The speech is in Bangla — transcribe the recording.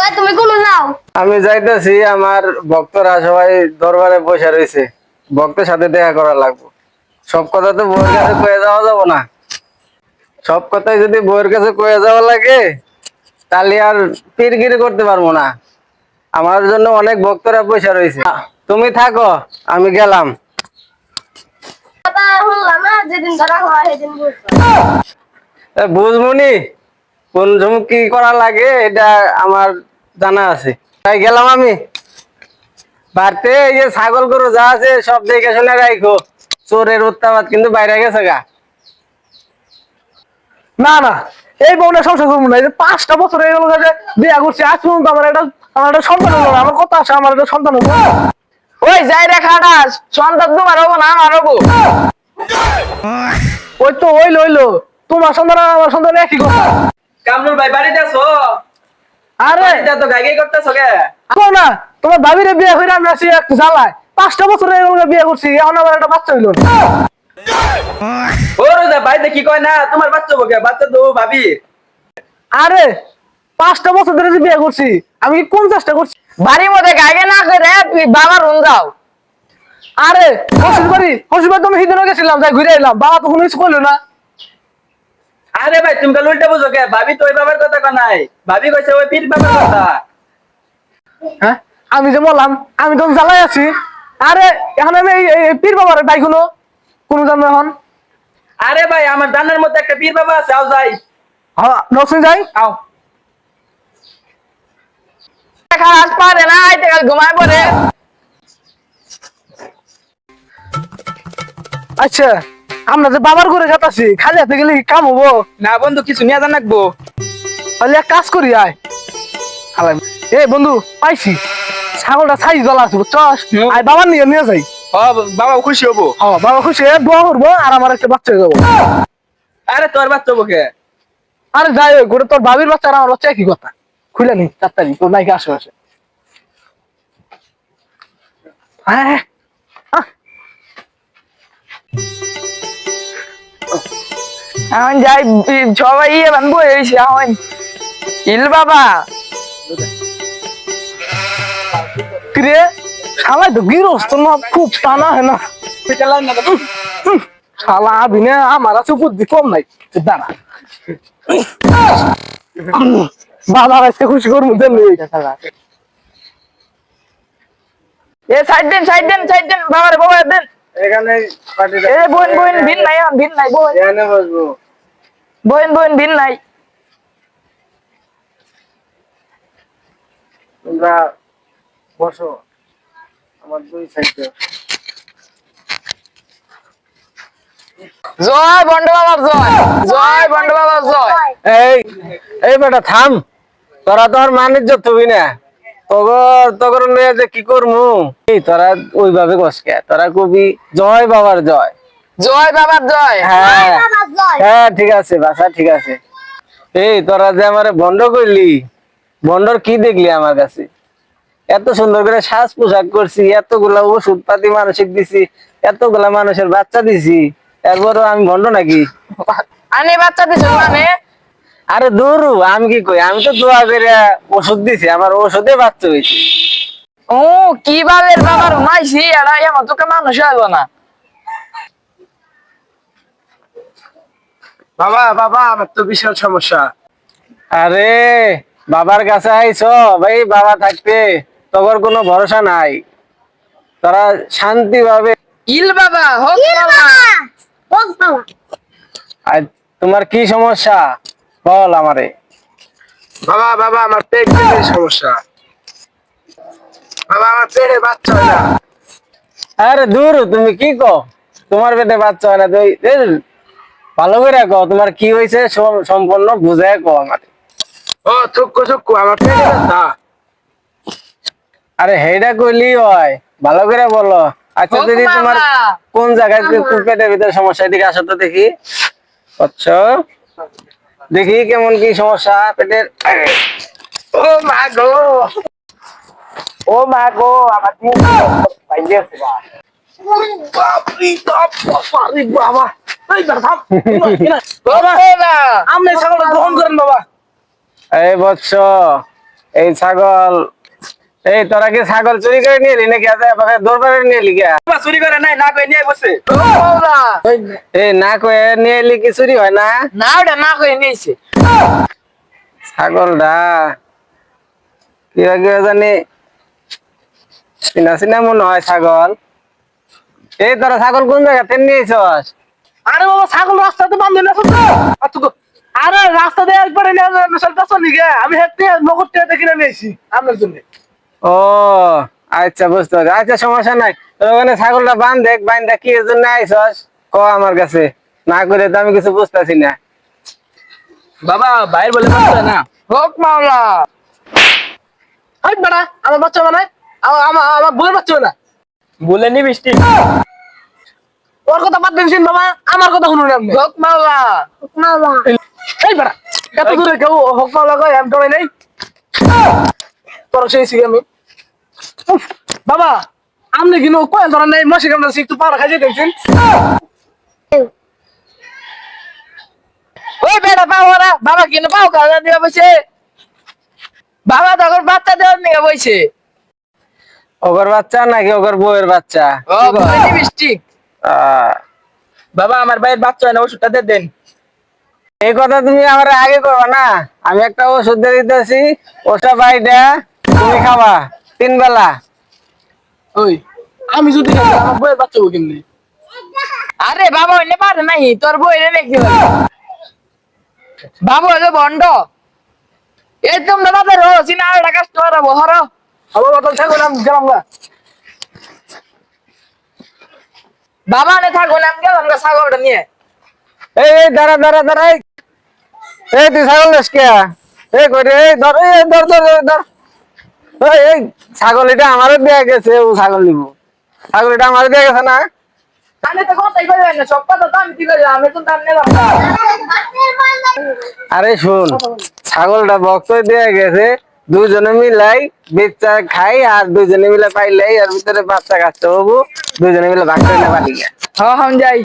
ওই তুমি কোন যাও আমি যাইতেছি আমার ভক্তরা সবাই দরবারে বসে রয়েছে ভক্তের সাথে দেখা করা লাগবে। সব কথা তো বউয়ের কাছে কয়ে যাওয়া যাব না। সব কথাই যদি বউয়ের কাছে কয়ে যাওয়া লাগে তাহলে আর পিরগিরি করতে পারব না। আমার জন্য অনেক ভক্তরা বসে রয়েছে তুমি থাকো আমি গেলাম। বুঝমুনি কোন সময় কি করা লাগে এটা আমার জানা আছে। তাই গেলাম আমি। বাড়তে এই যে ছাগল গরু যা আছে সব দেখে শুনে রাখো চোরের উত্তাপাত কিন্তু বাইরে গেছে গা। না না এই বউটা সংসার করব না। পাঁচটা বছর হয়ে গেল যে বিয়া করছি আজ পর্যন্ত আমার একটা আমার একটা সন্তান হলো না। আমার কথা আছে আমার একটা সন্তান হলো ওই যাই রে খাটাস সন্তান তোমার হব না আমার হব। ওই তো ওইলো ওইলো তোমার সন্তান আর আমার সন্তান একই কথা। কামরুল ভাই বাড়িতে আছো? আরে! এটা তো গাই গাই করতেছো কে? কো না তোমার ভাবিরে বিয়ে করে আমি আছি এক জ্বালায়। পাঁচটা বছর হয়ে গেল বিয়ে করছি এখন আমার একটা বাচ্চা হইল। না ও রোজা ভাই দেখি কয় না? তোমার বাচ্চা হব কে? বাচ্চা তো ভাবি। আরে পাঁচটা বছর ধরে যে বিয়ে করছি আমি কি কোন চেষ্টা করছি? বাড়ির মধ্যে গাইগে না করে তুই বাবার রুম যাও আরে হসির বাড়ি হসির বাড়ি তো আমি হিদিনও গেছিলাম যাই ঘুরে এলাম। বাবা তো কোনো কিছু করল না। আরে ভাই তুমি কাল উল্টা বুঝো কে? ভাবি তো ওই বাবার কথা নাই। ভাবি কইছে ওই পীর বাবার কথা। হ্যাঁ? আমি যে বললাম আমি তো জ্বালাই আছি। আরে এখন আমি এই- পীর বাবার ডাই কোনো কোনো জানো এখন? আরে ভাই আমার জানার মধ্যে একটা পীর বাবা আছে আও যাই। হ্যাঁ নসিন যাই। আও। খাস পারে না আইতে কাল ঘুমায় পড়ে। আচ্ছা। আমরা যে বাবার ঘরে খাতাছি খালি হাতে গেলে কি কাম হব? না বন্ধু কিছু নিয়ে জান রাখব তাহলে এক কাজ করি আয়। এ বন্ধু পাইছি। ছাগলটা ছাই জ্বলা আছে বুঝছস। আয় বাবার নিয়ে নিয়ে যাই। বাবা খুশি হব। ও বাবা খুশি হয়ে দোয়া করব আর আমার একটা বাচ্চা হয়ে যাব। আরে তোর বাচ্চা হব কে আরে যাই হোক ওটা তোর ভাবির বাচ্চা আর আমার বাচ্চা একই কথা। খুলে নি তাড়াতাড়ি তোর নাইকে আশেপাশে হ্যাঁ এখন যাই সবাই ইয়ে বানবো এসে এখন। ইল বাবা। কিরে? শালা তো গিরস্ত না খুব টানা হয় না। শালা আবিনে আমার আছে বুদ্ধি কম নাই। দাঁড়া। বাবা আজকে খুশি করব এ সাইড দেন সাইড দেন সাইড দেন বাবার বাবা দেন। এখানে এ বোন বোন ভিন নাই ভিন নাই বোন। এখানে বসবো। বোন বোন ভিন নাই। তোমরা বসো আমার দুই সাইডে। জয় বন্ড বাবার জয় জয় বন্ড বাবার জয়। এই এই বেটা থাম। তোরা তো আর মানিজ্য তুবি না। তগর তগর লইয়া যে কি করমু? এই তোরা ওইভাবে কসকে তোরা কবি জয় বাবার জয়। জয় বাবার জয়। হ্যাঁ। হ্যাঁ ঠিক আছে বাসা ঠিক আছে। এই তোরা যে আমারে বন্ধ করলি বন্ডর কি দেখলি আমার কাছে? এত সুন্দর করে সাজ পোশাক করছি এতগুলা ওষুধ পাতি মানসিক দিছি এতগুলা মানুষের বাচ্চা দিছি এরপরও আমি ভন্ড নাকি? আনি বাচ্চা দিছো মানে? আরে দূর আমি কি কই? আমি তো দোয়া করে ওষুধ দিছি আমার ওষুধে বাচ্চা হয়েছে। ও কি বাবের বাবার মাইছি এরা আমার তোকে মানুষ হলো না। বাবা বাবা আমার তো বিশাল সমস্যা। আরে বাবার কাছে আইছো ভাই বাবা থাকতে তোর কোনো ভরসা নাই। তারা শান্তি ভাবে ইল বাবা হোক বাবা। হোক বাবা। আর তোমার কি সমস্যা? বল আমারে। বাবা বাবা আমার পেট পেটের সমস্যা। বাবা আমার পেটে বাচ্চা হয় না। আরে দূর তুমি কি কো তোমার পেটে বাচ্চা হয় না তুই ভালো করে কো তোমার কি হয়েছে সম্পূর্ণ বুঝায় কো আমার ও চুক্কু চুক্কু আমার আরে হেডা কইলি হয় ভালো করে বলো। আচ্ছা দিদি তোমার কোন জায়গায় পেটের ভিতরে সমস্যা এদিকে আসো তো দেখি। আচ্ছা দেখি কেমন কি সমস্যা পেটের। ও মা গো। ও মা গো আমার বাবা। আপনি ছাগলটা গ্রহণ করেন বাবা। এই বৎস এই ছাগল। এই তোরা কি ছাগল চুরি করে নিয়ে এলি নাকি? এভাবে দরবারে নিয়ে এলি কে? চুরি করে নাই না কই নিয়ে বসে। এই না কয়ে নিয়ে এলি কি চুরি হয় না? না ওটা না কই নিয়েছে। ছাগলটা কিবা কিবা জানি? চিনা চিনা মনে হয় ছাগল। এই তোরা ছাগল কোন জায়গা জায়গাতে নিয়েছস? আরে বাবা ছাগল রাস্তাতে বান্ধে না তো আর রাস্তা দিয়ে একবারে চলতেছ নাকি আমি হেঁটে নগদ টিয়া দেখে নিয়েছি আপনার জন্য। ও আচ্ছা বুঝতে পারছি। আচ্ছা সমস্যা নাই। তোর ওখানে ছাগলটা বান দেখ বান দেখ কি এর জন্য আইসস ক আমার কাছে। না করে তো আমি কিছু বুঝতেছি না। বাবা বাইর বলে না। হোক মাওলা। হাই বেড়া আমার বাচ্চা মানে আমার আমার বউয়ের বাচ্চা না বলে নি বৃষ্টি। ওর কথা বাদ দিন বাবা আমার কথা শুনুন আপনি। হোক মাওলা। মামা এই বেড়া এত দূরে কেউ হোক না লাগাই আমি ডরে নেই। তোর সেই আমি। বাবা আপনি কিন্তু কয়েল ধরেন নাই মাসিক আপনার একটু পাড়া খাইছে দেখছেন ওই বেটা পাওয়ারা বাবা কিনে পাও কাজা দিয়ে বসে। বাবা তখন বাচ্চা দেওয়ার নিয়ে বসে। ওগর বাচ্চা নাকি ওগর বউয়ের বাচ্চা? ও বৃষ্টি আহ, বাবা আমার ভাইয়ের বাচ্চা হয় না ওষুধটা দিয়ে দেন। এই কথা তুমি আমার আগে করবা না? আমি একটা ওষুধ দিয়ে দিতেছি ওটা বাইটা তুমি খাবা তিন বেলা। ওই আমি যদি আমার বউয়ের বাচ্চা হব কেমনি? আরে বাবা হইলে পারে নাই তোর বই রে নাকি বাবা হলো বন্ড এই তোমরা বাজার হো সিনা আর হরো আমার বাচ্চা থাকো না? গেলাম না বাবা নে থাকো না গেলাম গা ছাগলটা নিয়ে। এই এই দাঁড়া দাঁড়া দাঁড়া এই। এই তুই ছাগল নিস কে? এই কই এই ধর এই ধর ধর ধর, ধর। এই এই ছাগল এটা আমারও দেয়া গেছে ও ছাগল নিব। ছাগল এটা আমারও দেয়া গেছে না? আরে শুন ছাগলটা বক্ত দেয়া গেছে দুজনে মিলাই বাচ্চা খাই আর দুজনে মিলে পাইলাই আর ভিতরে বাচ্চা কাচ্চা হব। দুজনে মিলে ভাগ করে নেবা হ্যাঁ আমি যাই।